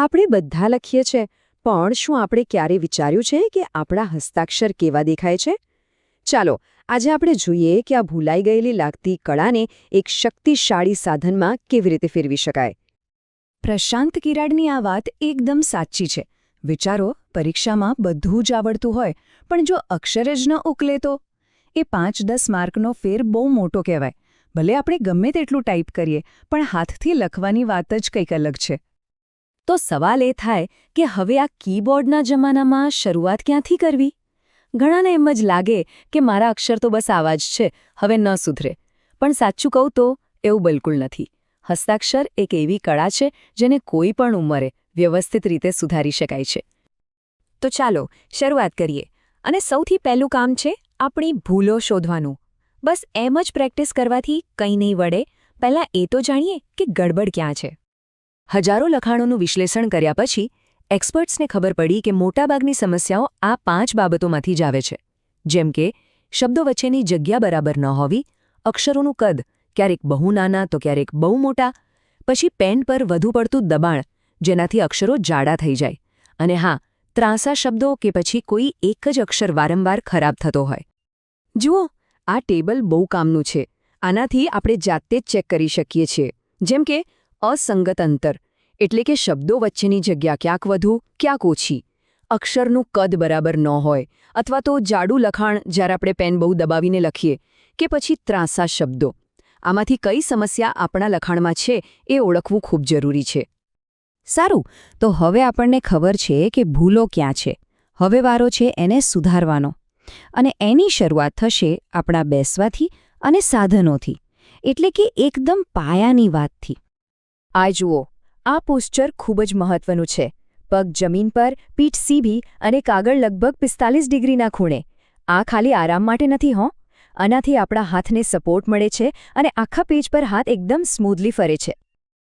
આપણે બધા લખીએ છે, પણ શું આપણે ક્યારે વિચાર્યું છે કે આપણા હસ્તાક્ષર કેવા દેખાય છે? ચાલો, આજે આપણે જોઈએ કે આ ભૂલાઈ ગયેલી લાગતી કળાને એક શક્તિશાળી સાધનમાં કેવી રીતે ફેરવી શકાય. પ્રશાંત કિરાડની આ વાત એકદમ સાચી છે. વિચારો, પરીક્ષામાં બધું જ આવડતું હોય, પણ જો અક્ષર જ ન ઉકલે તો? એ પાંચ દસ માર્કનો ફેર બહુ મોટો કહેવાય. ભલે આપણે ગમે તેટલું ટાઈપ કરીએ, પણ હાથથી લખવાની વાત જ કંઈક અલગ છે. તો સવાલ એ થાય કે હવે આ કીબોર્ડના જમાનામાં શરૂઆત ક્યાંથી કરવી? ઘણાને એમ જ લાગે કે મારા અક્ષર તો બસ આવા જ છે, હવે ન સુધરે. પણ સાચું કહું તો એવું બિલકુલ નથી. હસ્તાક્ષર એક એવી કળા છે જેને કોઈ પણ ઉંમરે વ્યવસ્થિત રીતે સુધારી શકાય છે. તો ચાલો શરૂઆત કરીએ. અને સૌથી પહેલું કામ છે આપણી ભૂલો શોધવાનું. બસ એમ જ પ્રેક્ટિસ કરવાથી કંઈ નહીં વળે. પહેલાં એ તો જાણીએ કે ગડબડ ક્યાં છે. હજારો લખાણોનું વિશ્લેષણ કર્યા પછી, એક્સપર્ટ્સને ખબર પડી કે મોટાભાગની સમસ્યાઓ આ પાંચ બાબતોમાંથી જ આવે છે. જેમ કે, શબ્દો વચ્ચેની જગ્યા બરાબર ન હોવી, અક્ષરોનું કદ ક્યારેક બહુ નાના તો ક્યારેક બહુ મોટા, પછી પેન પર વધુ પડતું દબાણ, જેનાથી અક્ષરો જાડા થઈ જાય, અને હા, ત્રાંસા શબ્દો કે પછી કોઈ એક જ અક્ષર વારંવાર ખરાબ થતો હોય. જુઓ, આ ટેબલ બહુ કામનું છે. આનાથી આપણે જાતે જ ચેક કરી શકીએ છીએ. જેમ કે અસંગત અંતર એટલે કે શબ્દો વચ્ચેની જગ્યા ક્યાંક વધુ, ક્યાંક ઓછી. અક્ષરનું કદ બરાબર ન હોય, અથવા તો જાડું લખાણ જ્યારે આપણે પેન બહુ દબાવીને લખીએ, કે પછી ત્રાંસા શબ્દો. આમાંથી કઈ સમસ્યા આપણા લખાણમાં છે એ ઓળખવું ખૂબ જરૂરી છે. સારું, તો હવે આપણને ખબર છે કે ભૂલો ક્યાં છે. હવે વારો છે એને સુધારવાનો. અને એની શરૂઆત થશે આપણા બેસવાથી અને સાધનોથી. એટલે કે એકદમ પાયાની વાતથી. આ જુઓ, આ પોસ્ચર ખૂબ જ મહત્વનું છે. પગ જમીન પર, પીઠ સીધી અને કાગળ લગભગ પિસ્તાલીસ ડિગ્રીના ખૂણે. આ ખાલી આરામ માટે નથી, હો? આનાથી આપણા હાથને સપોર્ટ મળે છે અને આખા પેજ પર હાથ એકદમ સ્મૂધલી ફરે છે.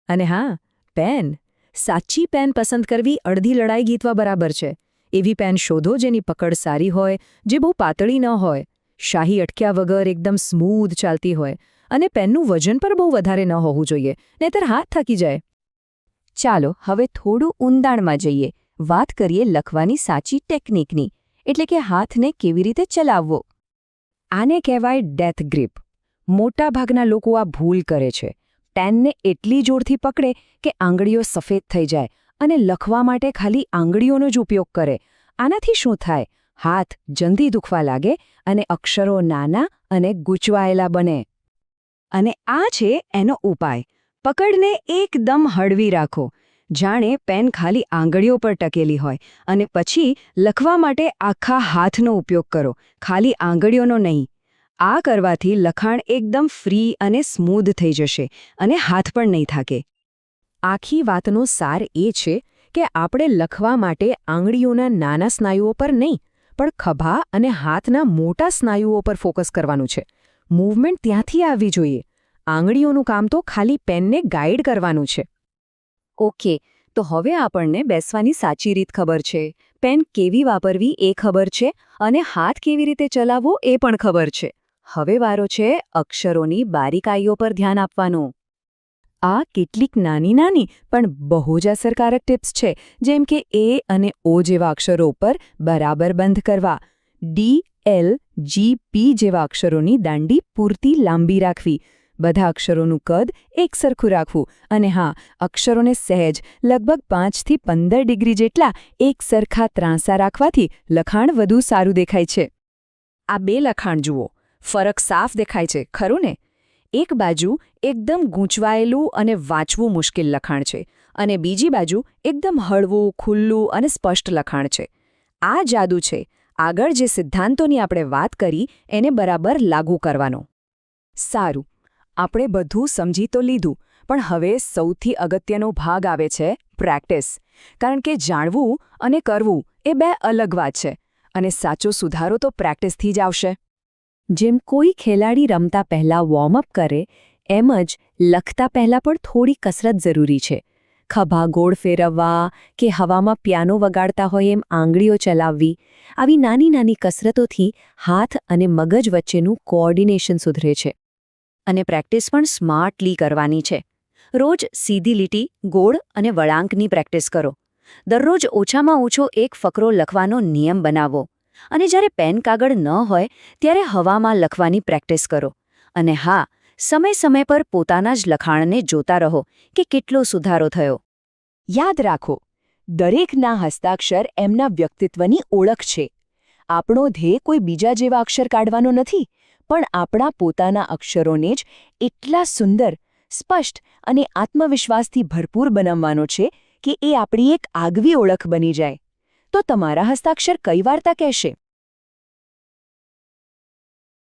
અને હા, પેન. સાચી પેન પસંદ કરવી અડધી લડાઈ ગીતવા બરાબર છે. એવી પેન શોધો જેની પકડ સારી હોય, જે બહુ પાતળી ન હોય. શાહી અટક્યા વગર એકદમ સ્મૂધ ચાલતી હોય. અને પેનનું વજન પર બહુ વધારે ન હોવું જોઈએ, નહીતર હાથ થાકી જાય. ચાલો, હવે થોડું ઊંડાણમાં જઈએ. વાત કરીએ લખવાની સાચી ટેકનિકની, એટલે કે હાથને કેવી રીતે ચલાવવો. આને કહેવાય ડેથ ગ્રીપ. મોટાભાગના લોકો આ ભૂલ કરે છે. પેનને એટલી જોરથી પકડે કે આંગળીઓ સફેદ થઈ જાય અને લખવા માટે ખાલી આંગળીઓનો જ ઉપયોગ કરે. આનાથી શું થાય? હાથ જલ્દી દુખવા લાગે અને અક્ષરો નાના અને ગૂંચવાયેલા બને. અને આ છે એનો ઉપાય. પકડને એકદમ હળવી રાખો. જાણે પેન ખાલી આંગળીઓ પર ટકેલી હોય. અને પછી લખવા માટે આખા હાથનો ઉપયોગ કરો. ખાલી આંગળીઓનો નહીં. આ કરવાથી લખાણ એકદમ ફ્રી અને સ્મૂધ થઈ જશે અને હાથ પણ નહીં થાકે. આખી વાતનો સાર એ છે કે આપણે લખવા માટે આંગળીઓના નાના સ્નાયુઓ પર નહીં, પણ ખભા અને હાથના મોટા સ્નાયુઓ પર ફોકસ કરવાનું છે. મૂવમેન્ટ ત્યાંથી આવવી જોઈએ. આંગળીઓનું કામ તો ખાલી પેનને ગાઈડ કરવાનું છે. ઓકે, તો હવે આપણને બેસવાની સાચી રીત ખબર છે. પેન કેવી વાપરવી એ ખબર છે અને હાથ કેવી રીતે ચલાવવો એ પણ ખબર છે. હવે વારો છે અક્ષરોની બારીકાઈઓ પર ધ્યાન આપવાનું. આ કેટલીક નાની નાની પણ બહુ જ અસરકારક ટિપ્સ છે, જેમ કે એ અને ઓ જેવા અક્ષરો ઉપર બરાબર બંધ કરવા. ડી એલ જી પી જેવા અક્ષરોની દાંડી પૂરતી લાંબી રાખવી. બધા અક્ષરોનું કદ એકસરખું રાખવું. અને હા, અક્ષરોને સહેજ લગભગ પાંચથી પંદર ડિગ્રી જેટલા એક સરખા ત્રાંસા રાખવાથી લખાણ વધુ સારું દેખાય છે. આ બે લખાણ જુઓ. ફરક સાફ દેખાય છે, ખરું ને? એક બાજુ એકદમ ગૂંચવાયેલું અને વાંચવું મુશ્કેલ લખાણ છે અને બીજી બાજુ એકદમ હળવું, ખુલ્લું અને સ્પષ્ટ લખાણ છે. આ જાદુ છે. આગળ જે સિદ્ધાંતોની આપણે વાત કરી, એને બરાબર લાગુ કરવાનો. સારું. આપણે બધું સમજી તો લીધું, પણ હવે સૌથી અગત્યનો ભાગ આવે છે પ્રેક્ટિસ. કારણ કે જાણવું અને કરવું એ બે અલગ વાત છે, અને સાચો સુધારો તો પ્રેક્ટિસથી જ આવશે. જેમ કોઈ ખેલાડી રમતા પહેલાં વોર્મઅપ કરે, એમ જ લખતા પહેલાં પણ થોડી કસરત જરૂરી છે. ખભા ગોળ ફેરવવા કે હવામાં પિયાનો વગાડતા હોય એમ આંગળીઓ ચલાવવી, આવી નાની નાની કસરતોથી હાથ અને મગજ વચ્ચેનું કોઓર્ડિનેશન સુધરે છે. અને પ્રેક્ટિસ પણ સ્માર્ટલી કરવાની છે. રોજ સીધી લીટી, ગોળ અને વળાંકની પ્રેક્ટિસ કરો. દરરોજ ઓછામાં ઓછો એક ફકરો લખવાનો નિયમ બનાવો. અને જ્યારે પેન કાગળ ન હોય, ત્યારે હવામાં લખવાની પ્રેક્ટિસ કરો. અને હા સમય સમય પર પોતાના જ લખાણને જોતા રહો કે કેટલો સુધારો થયો. યાદ રાખો, દરેકના હસ્તાક્ષર એમના વ્યક્તિત્વની ઓળખ છે. આપણો ધ્યેય કોઈ બીજા જેવા અક્ષર કાઢવાનો નથી, પણ આપણા પોતાના અક્ષરોને જ એટલા સુંદર, સ્પષ્ટ અને આત્મવિશ્વાસથી ભરપૂર બનાવવાનો છે કે એ આપણી એક આગવી ઓળખ બની જાય. તો તમારા હસ્તાક્ષર કઈ વાર્તા કહેશે?